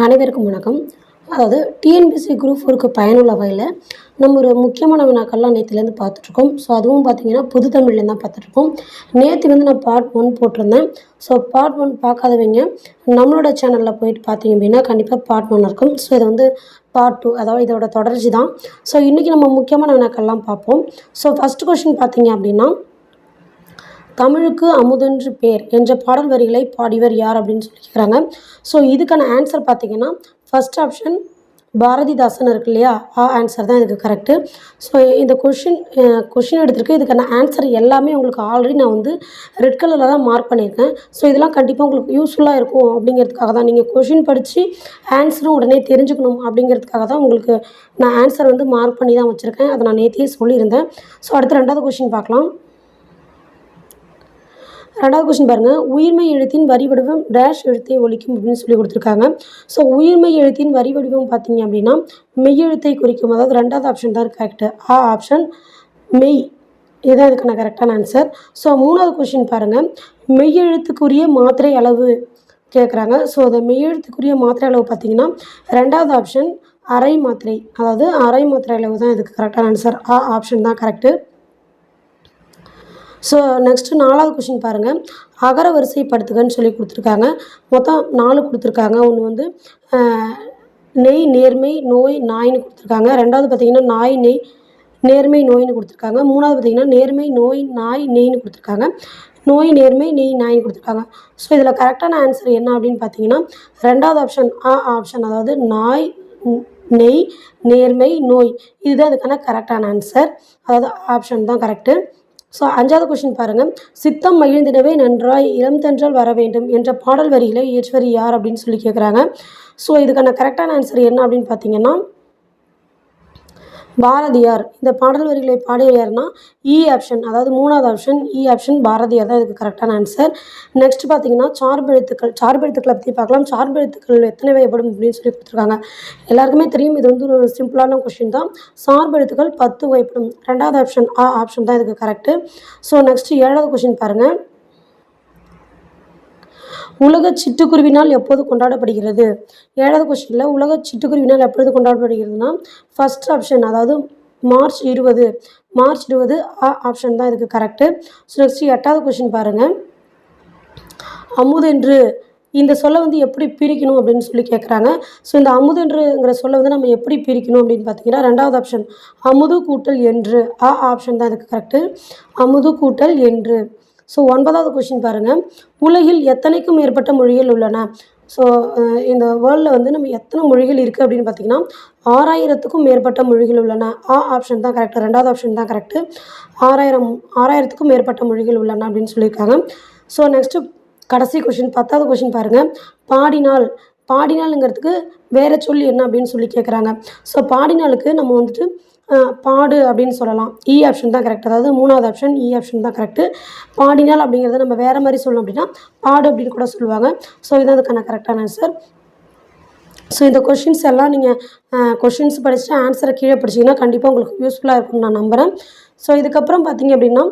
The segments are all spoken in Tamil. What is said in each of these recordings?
அனைவருக்கும் வணக்கம். அதாவது டிஎன்பிஎஸ்சி குரூப் ஃபோருக்கு பயனுள்ள வகையில் நம்ம ஒரு முக்கியமான வினாக்கள்லாம் நேற்றுலேருந்து பார்த்துட்ருக்கோம். ஸோ அதுவும் பார்த்தீங்கன்னா புது தமிழ்லேருந்து தான் பார்த்துட்ருக்கோம். நேற்று வந்து நான் பார்ட் ஒன் போட்டிருந்தேன். ஸோ பார்ட் ஒன் பார்க்காதவங்க நம்மளோட சேனலில் போயிட்டு பார்த்தீங்க அப்படின்னா கண்டிப்பாக பார்ட் ஒன் இருக்கும். ஸோ இது வந்து பார்ட் டூ அதாவது இதோட தொடர்ச்சி தான். ஸோ இன்றைக்கி நம்ம முக்கியமான வினாக்கள்லாம் பார்ப்போம். ஸோ ஃபஸ்ட் கொஷின் பார்த்தீங்க அப்படின்னா தமிழுக்கு அமுதென்று பேர் என்ற பாடல் வரிகளை பாடியவர் யார் அப்படின்னு சொல்லி கேட்குறாங்க ஸோ இதுக்கான ஆன்சர் பார்த்தீங்கன்னா ஃபஸ்ட் ஆப்ஷன் பாரதிதாசன் இருக்கு இல்லையா? ஆ ஆன்சர் தான் இதுக்கு கரெக்டு ஸோ இந்த கொஷின் கொஷின் எடுத்திருக்கு. இதுக்கான ஆன்சர் எல்லாமே உங்களுக்கு ஆல்ரெடி நான் வந்து ரெட் கலரில் தான் மார்க் பண்ணியிருக்கேன். ஸோ இதெல்லாம் கண்டிப்பாக உங்களுக்கு யூஸ்ஃபுல்லாக இருக்கும் அப்படிங்கிறதுக்காக தான். நீங்கள் கொஷின் படித்து ஆன்சரும் உடனே தெரிஞ்சுக்கணும் அப்படிங்கிறதுக்காக தான் உங்களுக்கு நான் ஆன்சர் வந்து மார்க் பண்ணி தான் வச்சுருக்கேன். அதை நான் நேற்றியே சொல்லியிருந்தேன். ஸோ அடுத்து ரெண்டாவது கொஷின் பார்க்கலாம். ரெண்டாவது கொஸ்டின் பாருங்கள் உயிர்மை எழுத்தின் வரி வடிவம் டேஷ் எழுத்தை ஒழிக்கும் அப்படின்னு சொல்லி கொடுத்துருக்காங்க. ஸோ உயிர்மை எழுத்தின் வரி வடிவம் பார்த்தீங்க அப்படின்னா மெய்யெழுத்தை குறிக்கும். அதாவது ரெண்டாவது ஆப்ஷன் தான் கரெக்டு ஆ ஆப்ஷன் மெய். இதுதான் இதுக்கான கரெக்டான ஆன்சர் ஸோ மூணாவது கொஷின் பாருங்கள் மெய்யெழுத்துக்குரிய மாத்திரை அளவு கேட்குறாங்க ஸோ அந்த மெய்யெழுத்துக்குரிய மாத்திரை அளவு பார்த்தீங்கன்னா ரெண்டாவது ஆப்ஷன் அரை மாத்திரை. அதாவது அரை மாத்திரை அளவு தான் இதுக்கு கரெக்டான ஆன்சர் ஆ ஆப்ஷன் தான் கரெக்டு ஸோ நெக்ஸ்ட்டு நாலாவது கொஷின் பாருங்கள் அகர வரிசைப்படுத்துகன்னு சொல்லி கொடுத்துருக்காங்க. மொத்தம் நாலு கொடுத்துருக்காங்க. ஒன்று வந்து நெய் நேர்மை நோய் நாய்னு கொடுத்துருக்காங்க. ரெண்டாவது பார்த்தீங்கன்னா நாய் நெய் நேர்மை நோய்னு கொடுத்துருக்காங்க. மூணாவது பார்த்தீங்கன்னா நேர்மை நோய் நாய் நெய்னு கொடுத்துருக்காங்க. நோய் நேர்மை நெய் நாயின்னு கொடுத்துருக்காங்க. ஸோ இதில் கரெக்டான ஆன்சர் என்ன அப்படின்னு பார்த்தீங்கன்னா ரெண்டாவது ஆப்ஷன் ஆ ஆப்ஷன் அதாவது நாய் நெய் நேர்மை நோய். இதுதான் அதுக்கான கரெக்டான ஆன்சர் அதாவது ஆப்ஷன் தான் கரெக்டு ஸோ அஞ்சாவது கொஷின் பாருங்கள் சித்தம் மகிழ்ந்திடவே நன்றாய் இளம் தென்றல் வர வேண்டும் என்ற பாடல் வரிகளை இயற்றுவர் யார் அப்படின்னு சொல்லி கேட்குறாங்க ஸோ இதுக்கான கரெக்டான ஆன்சர் என்ன அப்படின்னு பார்த்தீங்கன்னா பாரதியார். இந்த பாடல் வரிகளை பாடியவர் யாருன்னா e இ ஆப்ஷன் அதாவது மூணாவது ஆப்ஷன் இ ஆப்ஷன் பாரதியார் தான் இதுக்கு கரெக்டான ஆன்சர் நெக்ஸ்ட் பார்த்தீங்கன்னா சார்பெழுத்துக்கள் சார்பெழுத்துக்களை பற்றி பார்க்கலாம். சார்பெழுத்துக்கள் எத்தனை வகைப்படும் அப்படின்னு சொல்லி கொடுத்துருக்காங்க. எல்லாருக்குமே தெரியும் இது வந்து ஒரு சிம்பிளான கொஷின் தான். சார்பெழுத்துக்கள் பத்து வகைப்படும். ரெண்டாவது ஆப்ஷன் ஆ ஆப்ஷன் தான் இதுக்கு கரெக்டு ஸோ நெக்ஸ்ட் ஏழாவது கொஷின் பாருங்கள் உலக சிட்டுக்குருவி நாள் எப்போது கொண்டாடப்படுகிறது? ஏழாவது கொஸ்டினில் உலக சிட்டுக்குருவி நாள் எப்பொழுது கொண்டாடப்படுகிறதுனா ஃபர்ஸ்ட் ஆப்ஷன் அதாவது மார்ச் இருபது. மார்ச் இருபது ஆ ஆப்ஷன் தான் இதுக்கு கரெக்டு ஸோ நெக்ஸ்ட் எட்டாவது கொஸ்டின் பாருங்கள் அமுதென்று இந்த சொல்லை வந்து எப்படி பிரிக்கணும் அப்படின்னு சொல்லி கேட்குறாங்க ஸோ இந்த அமுதென்றுங்கிற சொல்லை வந்து நம்ம எப்படி பிரிக்கணும் அப்படின்னு பார்த்தீங்கன்னா ரெண்டாவது ஆப்ஷன் அமுது கூட்டல் என்று ஆ ஆப்ஷன் தான் இதுக்கு கரெக்டு அமுது கூட்டல் என்று. ஸோ ஒன்பதாவது கொஷின் பாருங்கள் உலகில் எத்தனைக்கும் மேற்பட்ட மொழிகள் உள்ளன? ஸோ இந்த வேர்ல்டில் வந்து நம்ம எத்தனை மொழிகள் இருக்குது அப்படின்னு பார்த்தீங்கன்னா ஆறாயிரத்துக்கும் மேற்பட்ட மொழிகள் உள்ளன. ஆ ஆப்ஷன் தான் கரெக்டு ரெண்டாவது ஆப்ஷன் தான் கரெக்டு ஆறாயிரம் ஆறாயிரத்துக்கும் மேற்பட்ட மொழிகள் உள்ளன அப்படின்னு சொல்லியிருக்காங்க. ஸோ நெக்ஸ்ட்டு கடைசி கொஷின் பத்தாவது கொஷின் பாருங்கள் பாடினால் பாடினாலுங்கிறதுக்கு வேறு சொல் என்ன அப்படின்னு சொல்லி கேட்குறாங்க ஸோ பாடினாலுக்கு நம்ம வந்துட்டு பாடு அப்படின்னு சொல்லலாம். E இ ஆப்ஷன் தான் கரெக்ட் அதாவது மூணாவது ஆப்ஷன் இ ஆப்ஷன் தான் கரெக்டு பாடினால் அப்படிங்கிறத நம்ம வேறு மாதிரி சொல்லணும் அப்படின்னா பாடு அப்படின்னு கூட சொல்லுவாங்க. ஸோ இதுதான் அதுக்கான கரெக்டான ஆன்சர் ஸோ இந்த கொஷின்ஸ் எல்லாம் நீங்கள் கொஷின்ஸ் படிச்சுட்டு ஆன்சரை கீழே படிச்சீங்கன்னா கண்டிப்பாக உங்களுக்கு யூஸ்ஃபுல்லாக இருக்கும்னு நான் நம்புகிறேன் ஸோ இதுக்கப்புறம் பார்த்தீங்க அப்படின்னா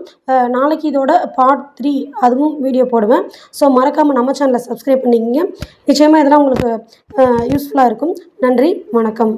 நாளைக்கு இதோட பார்ட் த்ரீ அதுவும் வீடியோ போடுவேன். ஸோ மறக்காமல் நம்ம சேனலை சப்ஸ்கிரைப் பண்ணிக்கிங்க. நிச்சயமாக இதெல்லாம் உங்களுக்கு யூஸ்ஃபுல்லாக இருக்கும். நன்றி வணக்கம்.